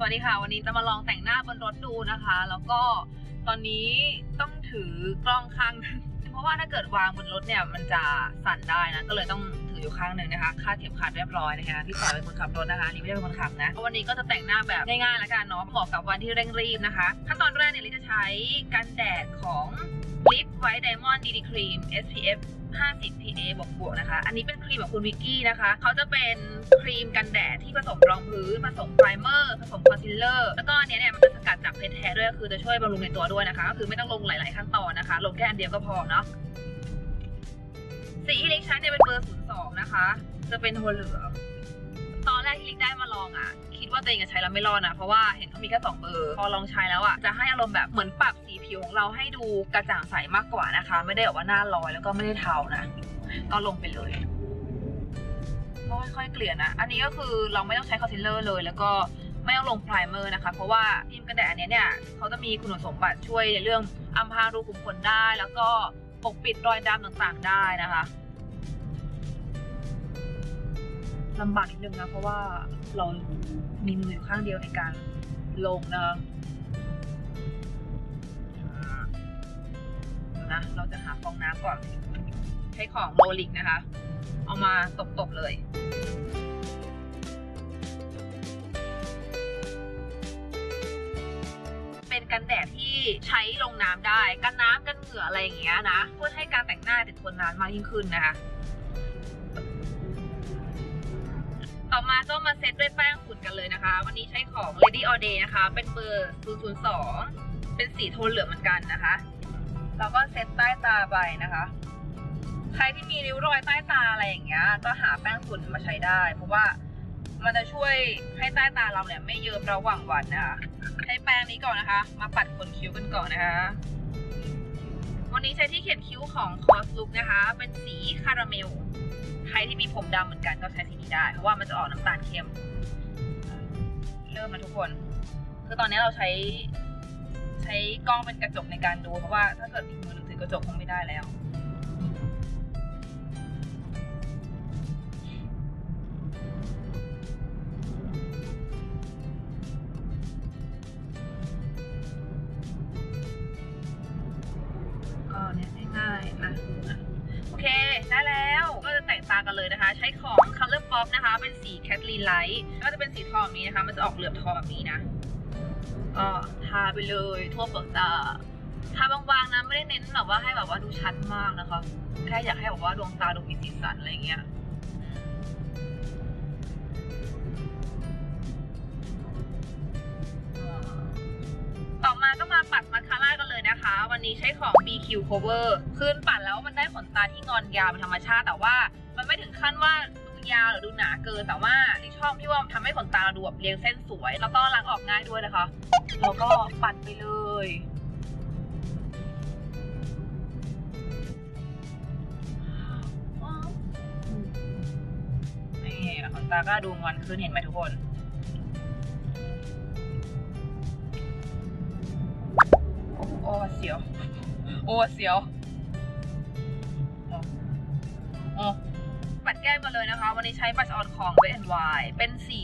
สวัสดีค่ะ วันนี้จะมาลองแต่งหน้าบนรถดูนะคะ แล้วก็ตอนนี้ต้องถือกล้องข้าง เพราะว่าถ้าเกิดวางบนรถเนี่ยมันจะสั่นได้นะ ก็เลยต้องถืออยู่ข้างหนึ่งนะคะคาดเข็มขัดเรียบร้อยนะคะพี่สอยเป็นคนขับรถนะคะลิไม่ได้เป็นคนขับนะวันนี้ก็จะแต่งหน้าแบบง่ายๆแล้วกันเนาะเหมาะกับวันที่เร่งรีบนะคะ ขั้นตอนแรกเนี่ยลิจะใช้กันแดดของ ลิปไวท์ไดมอนด์ดีดีครีม SPF 50 PA บวกบวกๆนะคะ อันนี้เป็นครีมของคุณวิกกี้นะคะ เขาจะเป็นครีมกันแดดที่ผสมรองพื้น ผสมไพรเมอร์ ผสมคอนซีลเลอร์ แล้วก็เนี้ยเนี่ยมันจะสกัดจากเพชรแท้ด้วยก็คือจะช่วยบำรุงในตัวด้วยนะคะ ก็คือไม่ต้องลงหลาย ๆ ขั้นตอนนะคะ ลงแค่อันเดียวก็พอเนาะ สีที่ลิกใช้เนี่ยเป็นเบอร์ 02 นะคะ จะเป็นโทนเหลือง ลิกได้มาลองอะ คิดว่าตัวเองจะใช้แล้วไม่รอดนะ เพราะว่าเห็นเขามีแค่สองเบอร์ พอลองใช้แล้วอะ จะให้อารมณ์แบบเหมือนปรับสีผิวของเราให้ดูกระจ่างใสมากกว่านะคะ ไม่ได้แบบว่าหน้าลอยแล้วก็ไม่ได้เทานะ ก็ลงไปเลยก็ค่อยๆเกลี่ยนะ อันนี้ก็คือเราไม่ต้องใช้คอนซีลเลอร์เลย แล้วก็ไม่ต้องลงไพรเมอร์นะคะ เพราะว่าครีมกันแดดอันนี้เนี่ยเขาจะมีคุณสมบัติช่วยในเรื่องอำพรางรูขุมขนได้ แล้วก็ปกปิดรอยดำต่างๆได้นะคะ ลำบากนิดนึงนะ เพราะว่าเรามีมืออยู่ข้างเดียวในการลงนะนะ เราจะหาฟองน้ำก่อน ใช้ของโรลิกนะคะ เอามาตบๆเลยเป็นกันแดดที่ใช้ลงน้ำได้ กันน้ำกันเหงื่ออะไรอย่างเงี้ยนะ เพื่อให้การแต่งหน้าติดทนนานมากยิ่งขึ้นนะคะ ต่อมาก็มาเซตด้วยแป้งฝุ่นกันเลยนะคะ วันนี้ใช้ของ Lady All Day นะคะ เป็นเบอร์ 002 เป็นสีโทนเหลืองเหมือนกันนะคะ เราก็เซตใต้ตาไปนะคะ ใครที่มีริ้วรอยใต้ตาอะไรอย่างเงี้ย ก็หาแป้งฝุ่นมาใช้ได้ เพราะว่ามันจะช่วยให้ใต้ตาเราเนี่ยไม่เยิ้มระหว่างวันนะคะ ใช้แป้งนี้ก่อนนะคะ มาปัดขนคิ้วกันก่อนนะคะ วันนี้ใช้ที่เขียนคิ้วของ Cos Look นะคะ เป็นสีคาราเมล ใครที่มีผมดำเหมือนกันก็ใช้สีนี้ได้ เพราะว่ามันจะออกน้ำตาลเค็ม เริ่มนะทุกคน คือตอนนี้เราใช้ใช้กล้องเป็นกระจกในการดู เพราะว่าถ้าเกิดมีมือหนึ่งถือกระจกคงไม่ได้แล้วก็เนี่ยง่ายๆนะโอเคได้แล้วก็ กันเลยนะคะ ใช้ของ Color Pop นะคะ เป็นสีแคทลีนไลท์ก็จะเป็นสีทองนี้นะคะ มันจะออกเหลือบทองแบบนี้นะก็ทาไปเลยทั่วเปลือกตาทาบางๆนะไม่ได้เน้นแบบว่าให้แบบว่าดูชัดมากนะคะแค่อยากให้แบบว่าดวงตาดูมีสีสันอะไรเงี้ยต่อมาก็มาปัดมาคาร่ากันเลยนะคะ วันนี้ใช้ของ BQ Cover คือปัดแล้วมันได้ขนตาที่งอนยาวเป็นธรรมชาติแต่ว่า มันไม่ถึงขั้นว่าดูยาวหรือดูหนาเกินแต่ว่าที่ชอบที่ว่าทำให้ขนตาเราดูแบบเรียงเส้นสวย แล้วก็ล้างออกง่ายด้วยนะคะแล้วก็ปัดไปเลยนี่ขนตาก็ดูงอนขึ้นเห็นไหมทุกคนโอ้เสียว โอ้เสียว ก้มาเลยนะคะ วันนี้ใช้บัชออนของ w e t y เป็นสี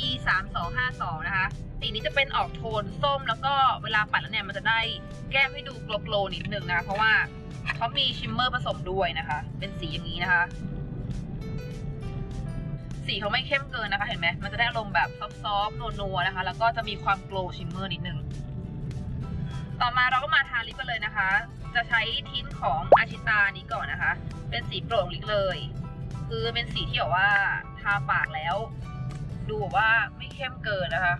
e 3 2 5 2นะคะ สีนี้จะเป็นออกโทนส้มแล้วก็เวลาปัดแล้วเนี่ย มันจะได้แก้มให้ดูโกลโกลนิดนึงนะคะ เพราะว่าเขามีชิมเมอร์ผสมด้วยนะคะ เป็นสีอย่างนี้นะคะ สีเขาไม่เข้มเกินนะคะ เห็นไหม มันจะได้อารมณ์แบบซอฟต์ๆนัวๆนะคะ แล้วก็จะมีความโกลชิมเมอร์นิดนึงต่อมาเราก็มาทาลิปกันเลยนะคะ จะใช้ทิ้นของอาชิตานี้ก่อนนะคะ เป็นสีโปร่งลิกเลย คือเป็นสีที่แบบว่าทาปากแล้ว ดูแบบว่าไม่เข้มเกินนะคะ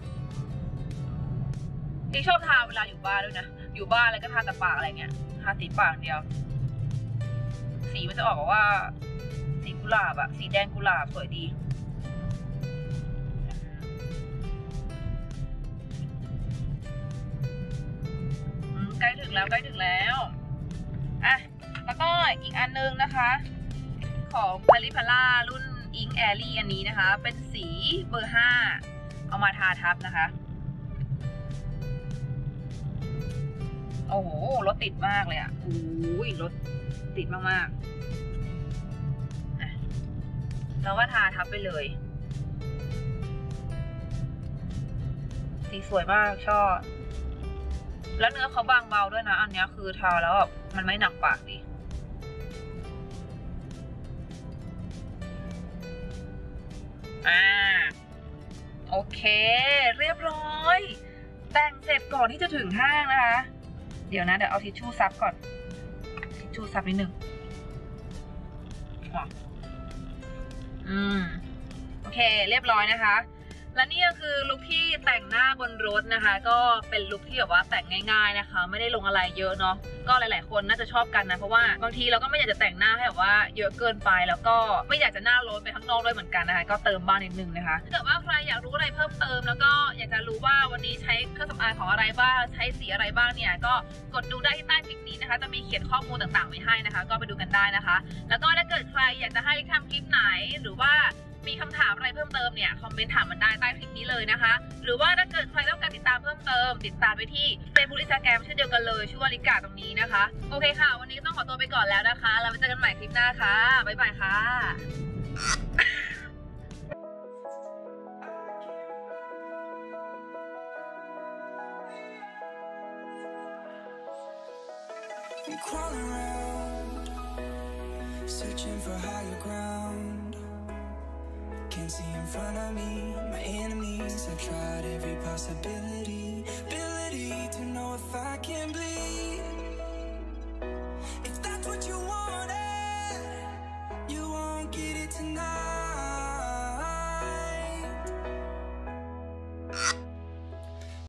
ที่ชอบทาเวลาอยู่บ้านด้วยนะ อยู่บ้านอะไรก็ทาแต่ปากอะไรเงี้ย ทาสีปากเดียว สีมันจะออกแบบว่า สีกุหลาบอะสีแดงกุหลาบสวยดี ใกล้ถึงแล้วใกล้ถึงแล้ว อะ แล้วก็อีกอันนึงนะคะ ของพาริพาร่ารุ่นอิงแอรี่อันนี้นะคะ เป็นสีเบอร์ห้าเอามาทาทับนะคะ โอ้โห รถติดมากเลยอะโอ้ยรถติดมากๆอะเราก็ทาทับไปเลย สีสวยมากชอบแล้วเนื้อเขาบางเบาด้วยนะ อันนี้คือทาแล้วแบบมันไม่หนักปากดี อ่า โอเค เรียบร้อย แต่งเสร็จก่อนที่จะถึงห้างนะคะ เดี๋ยวนะ เดี๋ยวเอาทิชชู่ซับก่อน ทิชชู่ซับนิดหนึ่งอืม โอเค เรียบร้อยนะคะ และนี่ก็คือลุคที่แต่งหน้าบนรถนะคะ ก็เป็นลุคที่แบบว่าแต่งง่ายๆนะคะ ไม่ได้ลงอะไรเยอะเนาะก็หลาย ๆ คนน่าจะชอบกันนะเพราะว่าบางทีเราก็ไม่อยากจะแต่งหน้าให้แบบว่าเยอะเกินไป แล้วก็ไม่อยากจะหน้าโรสไปข้างนอกด้วยเหมือนกันนะคะ ก็เติมบ้างนิดนึงนะคะถ้าเกิดว่าใครอยากรู้อะไรเพิ่มเติม แล้วก็อยากจะรู้ว่าวันนี้ใช้เครื่องสำอางของอะไรบ้างใช้สีอะไรบ้างเนี่ยก็กดดูได้ที่ใต้คลิปนี้นะคะ จะมีเขียนข้อมูลต่างๆไว้ให้นะคะ ก็ไปดูกันได้นะคะ แล้วก็ถ้าเกิดใครอยากจะให้ทำคลิปไหน มีคำถามอะไรเพิ่มเติมเนี่ยคอมเมนต์ถามมันได้ใต้คลิปนี้เลยนะคะ หรือว่าถ้าเกิดใครต้องการติดตามเพิ่มเติม ติดตามไปที่ Facebook Instagram เช่นเดียวกันเลยชื่อว่าลิกาตรงนี้นะคะ โอเคค่ะ วันนี้ต้องขอตัวไปก่อนแล้วนะคะเราไปเจอกันใหม่คลิปหน้าค่ะบ๊ายบายค่ะ crawling around, searching for higher ground. Can't see in front of me, my enemies. I've tried every possibility, ability to know if I can.